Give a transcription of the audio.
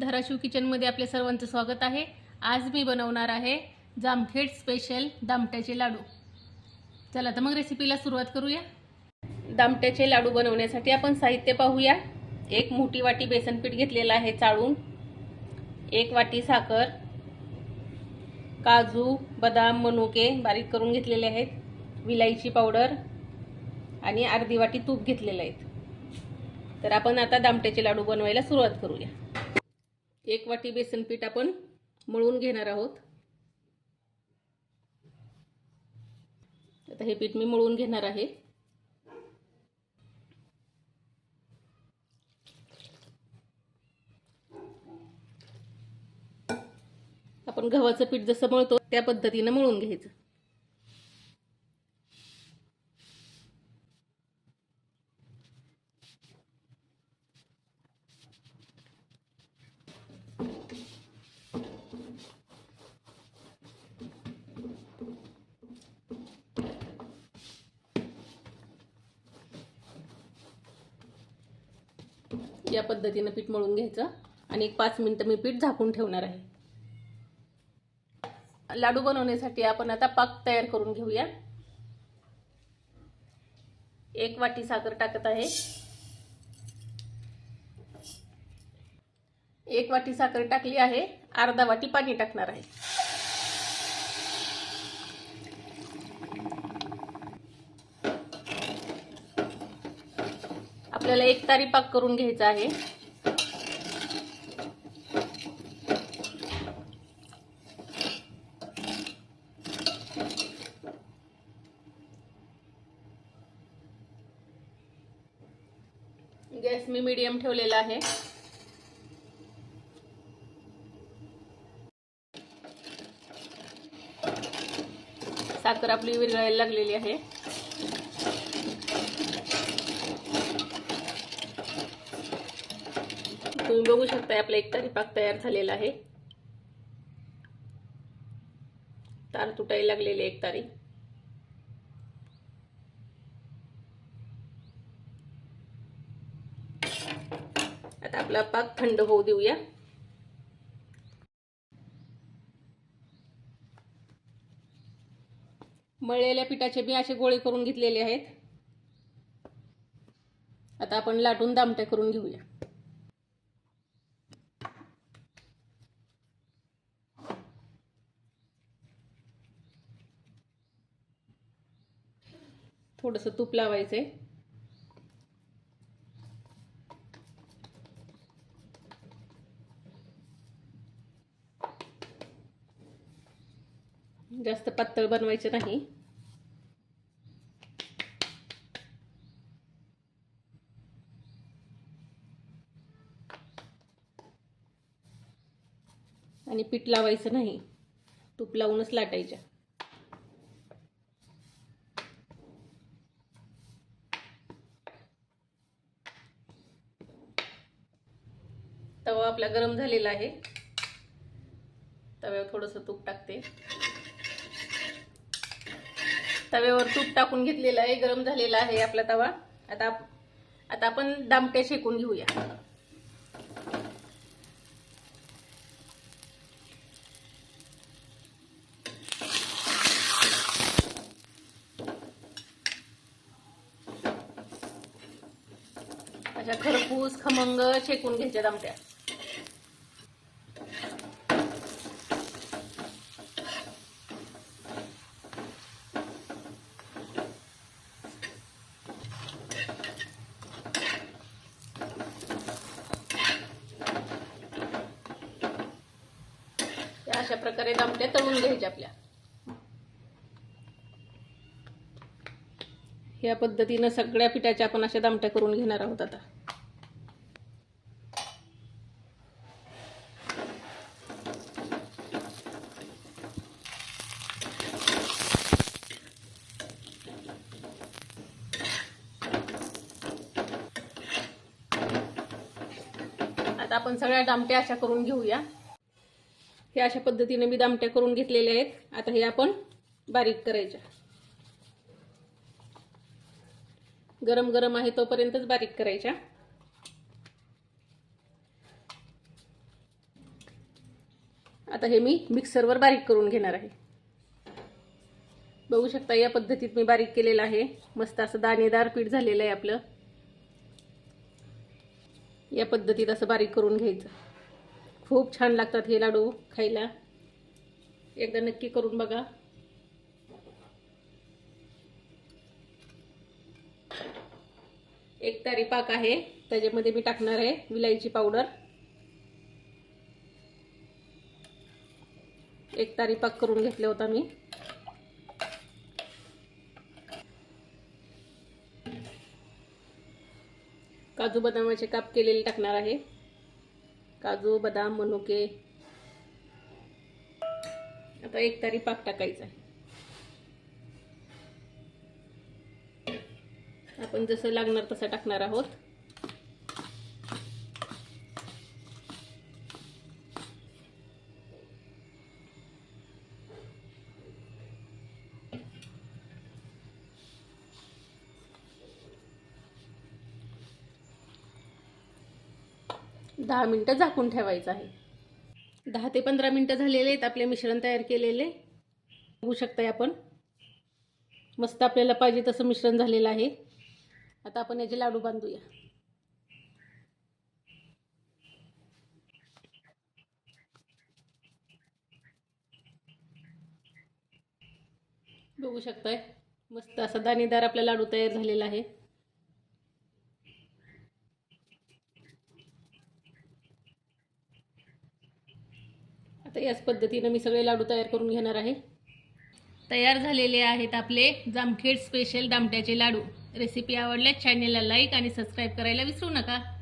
धाराशिव किचनमध्ये आपल्या सर्वांचं स्वागत आहे. आज मी बनवणार आहे जामखेड स्पेशल दामट्याचे लाडू. चला तर मग रेसिपीला सुरुवात करूया. दामट्याचे लाडू बनवण्यासाठी आपण साहित्य पाहूया. एक मोठी वाटी बेसनपीठ घेतलेलं आहे चाळून. एक वाटी साखर काजू बदाम मनुके बारीक करून घेतलेले आहेत. विलायची पावडर आणि अर्धी वाटी तूप घेतलेलं आहे. तर आपण आता दामट्याचे लाडू बनवायला सुरुवात करूया. एक वाटी बेसन पीठ आपण मळून घेणार आहोत. आता हे पीठ मी मळून घेणार आहे. आपण गव्हाचं पीठ जसं मळतो त्या पद्धतीनं मळून घ्यायचं. या पद्धतीनं पीठ मळून घ्यायचं आणि एक पाच मिनटं मी पीठ झाकून ठेवणार आहे. लाडू बनवण्यासाठी आपण आता पाक तयार करून घेऊया. एक वाटी साखर टाकत आहे. एक वाटी साखर टाकली आहे. अर्धा वाटी पाणी टाकणार आहे. आपल्याला एक तारी पाक करून घ्यायचा आहे. गॅस मी मीडियम ठेवलेला आहे. साखर आपली विरघळायला लागलेली आहे. तुम्ही बघू शकता आपला एक तारी पाक तयार झालेला आहे. तार तुटायला लागलेली एक तारी. आता आपला पाक थंड होऊ देऊया. मळलेल्या पिठाचे बी असे गोळे करून घेतलेले आहेत. आता आपण लाटून दामटे करून घेऊया. थोडंसं तूप लावायचं आहे जास्त पातळ बनवायचे नाही. आणि पीठ लावायचं नाही. तूप लावूनच लाटायच्या. तवा आपला गरम झालेला आहे. तव्यावर थोडंसं तूप टाकते. तव्यावर तूप टाकून घेतलेलं आहे गरम झालेला आहे आपला तवा. आता आता आपण दामट्या शेकून घेऊया. अशा खरपूस खमंग शेकून घ्यायच्या दामट्या त्या अशा प्रकारे दामट्या तळून घ्यायच्या आपल्या. या पद्धतीनं सगळ्या पिठाच्या आपण अशा दामट्या करून घेणार आहोत आता. आता आपण सगळ्या दामट्या अशा करून घेऊया. हे अशा पद्धतीने मी दामट्या करून घेतलेल्या आहेत. आता हे आपण बारीक करायच्या. गरम गरम आहे तोपर्यंतच बारीक करायच्या. आता हे मी मिक्सरवर बारीक करून घेणार आहे. बघू शकता या पद्धतीत मी बारीक केलेलं आहे. मस्त असं दाणेदार पीठ झालेलं आहे आपलं. या पद्धतीत असं बारीक करून घ्यायचं. खूप छान लागतात हे लाडू खायला. एकदा नक्की करून बघा. एक तारी पाक आहे त्याच्यामध्ये मी टाकणार आहे विलायची पावडर. एक तारी पाक करून घेतला होता मी. काजू बदामाचे काप केलेले टाकणार आहे. काजू बदाम मनुके. आता एक तारी पाक टाकायचा आहे. आपण जसं लागणार तसं टाकणार आहोत. दहा मिनटं झाकून ठेवायचं आहे. दहा ते पंधरा मिनटं झालेले आहेत आपले मिश्रण तयार केलेले. बघू शकताय आपण. मस्त आपल्याला पाहिजे तसं मिश्रण झालेलं आहे. आता आपण याचे लाडू बांधूया. बघू शकताय. मस्त असा दाणेदार आपला लाडू तयार झालेला आहे. आता याच पद्धतीनं मी सगळे लाडू तयार करून घेणार आहे. तयार झालेले आहेत आपले जामखेड स्पेशल दामट्याचे लाडू. रेसिपी आवडल्यास चॅनेलला लाईक आणि सबस्क्राईब करायला विसरू नका.